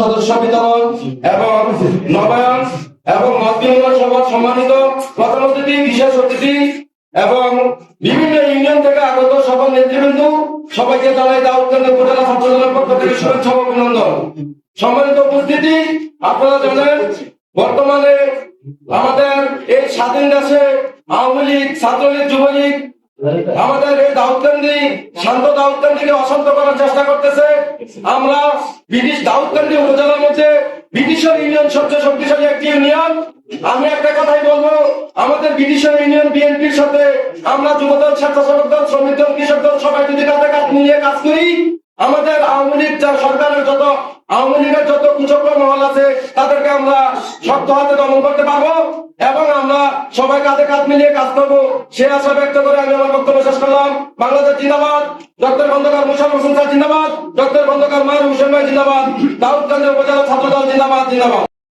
সদস্য বিতরণ এবং নবায়ন এবং মত বিনিময় সভা সম্মানিত প্রধান অতিথি, বিশেষ অতিথি এবং বিভিন্ন ইউনিয়ন থেকে আগত সকল নেতৃবৃন্দ, সবাইকে জানাই উপজেলা পক্ষ থেকে শুভেচ্ছা অভিনন্দন। সম্মানিত উপস্থিতি, আপনারা জানেন বর্তমানে আমাদের এই স্বাধীন দেশে আওয়ামী লীগ, ছাত্রলীগ, যুবলীগ, আমাদের এই দাউদকান্দি, শান্ত দাউদকান্দিকে অশান্ত করার চেষ্টা করতেছে। আমরা ব্রিটিশ দাউদকান্দি উপজেলার মধ্যে ব্রিটিশের ইউনিয়ন সবচেয়ে শক্তিশালী একটি ইউনিয়ন। আমি একটা কথাই বলব, আমাদের ব্রিটিশের ইউনিয়ন বিএনপির সাথে আমরা যুবদল স্বেচ্ছাসেবক দল, শ্রমিক দল, কৃষক দল, সবাই যদি কাঁধে কাঁধ মিলিয়ে কাজ করি, আমাদের আওয়ামী লীগ যা সরকারের যত, আওয়ামী লীগের যত কুচক্র মহল আছে, তাদেরকে আমরা শক্ত হাতে দমন করতে পারব এবং আমরা সবাই কাঁধে কাঁধ মিলিয়ে কাজ করব। সে আশা ব্যক্ত করে আমি আমার বক্তব্য করলাম বাংলাদেশ জিন্দাবাদ। ডক্টর খন্দকার মুসার হোসেন জিন্দাবাদ। ডক্টর খন্দকার মায়ের হোসেন ভাই জিন্দাবাদ। দাউদগঞ্জের উপজেলা ছাত্র দল জিন্দাবাদ জিন্দাবাদ।